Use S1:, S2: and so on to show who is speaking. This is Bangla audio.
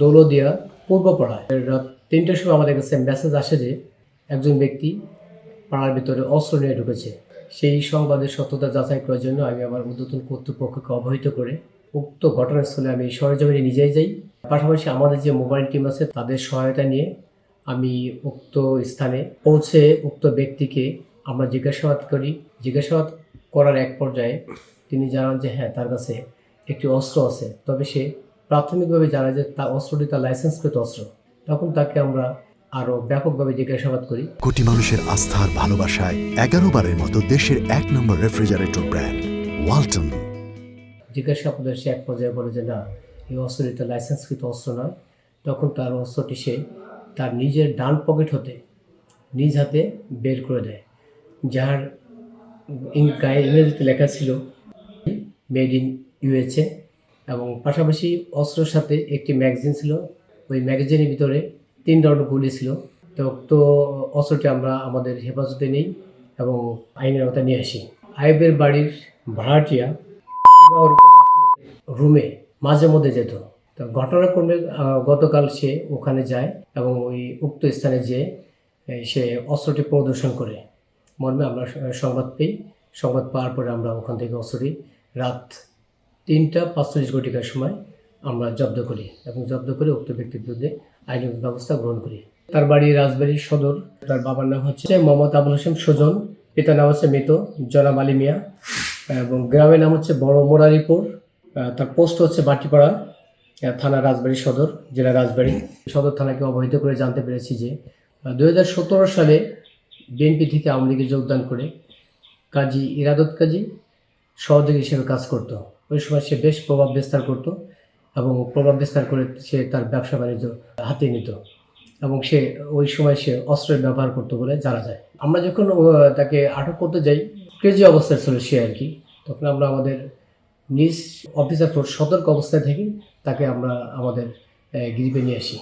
S1: দৌলদিয়া পূর্বপাড়ায়। রাত তিনটের সময় আমাদের কাছে মেসেজ আসে যে, একজন ব্যক্তি পাড়ার ভিতরে অস্ত্র নিয়ে ঢুকেছে। সেই সংবাদের সত্যতা যাচাই করার জন্য আমি আমার ঊর্ধ্বতন কর্তৃপক্ষকে অবহিত করে উক্ত ঘটনাস্থলে আমি সরজমিনে নিজেই যাই। পাশাপাশি আমাদের যে মোবাইল টিম আছে, তাদের সহায়তা নিয়ে আমি উক্ত স্থানে পৌঁছে উক্ত ব্যক্তিকে আমরা জিজ্ঞাসাবাদ করি। জিজ্ঞাসাবাদ করার এক পর্যায়ে তিনি জানান যে হ্যাঁ তার কাছে একটি অস্ত্র আছে। তবে সে প্রাথমিকভাবে জানা যে তার অস্ত্রটি তার লাইসেন্সকৃত অস্ত্র। তখন তাকে আমরা আরও ব্যাপকভাবে জিজ্ঞাসাবাদ করি।
S2: কোটি মানুষের আস্থার ভালোবাসায় এগারো বারের মতো দেশের এক নম্বর রেফ্রিজারেটর ব্র্যান্ড ওয়ালটন।
S1: জিজ্ঞাসাবাদের সে এক পর্যায়ে বলে যে না এই অস্ত্রটি তার লাইসেন্সকৃত অস্ত্র নয়। তখন তার অস্ত্রটি সে তার নিজের ডান পকেট হতে নিজ হাতে বের করে দেয় যার গায়ে ইংরেজিতে লেখা ছিল মেড ইন ইউএসএ এবং পাশাপাশি অস্ত্রের সাথে একটি ম্যাগাজিন ছিল। ওই ম্যাগাজিনের ভিতরে তিন রাউন্ড গুলি ছিল। তো উক্ত অস্ত্রটি আমরা আমাদের হেফাজতে নেই এবং আইনের আওতায় নিয়ে আসি। আইবের বাড়ির ভাড়াটিয়া রুমে মাঝে মধ্যে যেত। তো ঘটনাক্রমে গতকাল সে ওখানে যায় এবং ওই উক্ত স্থানে যেয়ে সে অস্ত্রটি প্রদর্শন করে। মর্মে আমরা সংবাদ পেই। সংবাদ পাওয়ার পরে আমরা ওখান থেকে অস্ত্রটি রাত তিনটা পাঁচচল্লিশ ঘটিকার সময় আমরা জব্দ করি এবং জব্দ করে উক্ত ব্যক্তির বিরুদ্ধে আইনি ব্যবস্থা গ্রহণ করি। তার বাড়ি রাজবাড়ী সদর। তার বাবার নাম হচ্ছে মোহাম্মদ আবুল হোসেন সুজন। পিতার নাম হচ্ছে মৃত জনাব আলী মিয়া এবং গ্রামের নাম হচ্ছে বড় মোরারিপুর। তার পোস্ট হচ্ছে বাটিপাড়া থানা রাজবাড়ী সদর, জেলা রাজবাড়ী। সদর থানাকে অবহিত করে জানতে পেরেছি যে দু হাজার সতেরো সালে বিএনপি থেকে আওয়ামী লীগে যোগদান করে কাজী ইরাদত কাজী সহযোগী হিসেবে কাজ করত। ওই সময় সে বেশ প্রভাব বিস্তার করত এবং প্রভাব বিস্তার করে সে তার ব্যবসা বাণিজ্য হাতে নিত এবং সে ওই সময় সে অস্ত্রের ব্যবহার করতো বলে জানা যায়। আমরা যখন তাকে আটক করতে যাই ক্রেজি অবস্থায় ছিল সে আর কি। তখন আমরা আমাদের নিজ অফিসার সতর্ক অবস্থায় থেকে তাকে আমরা আমাদের গ্রিপে নিয়ে আসি।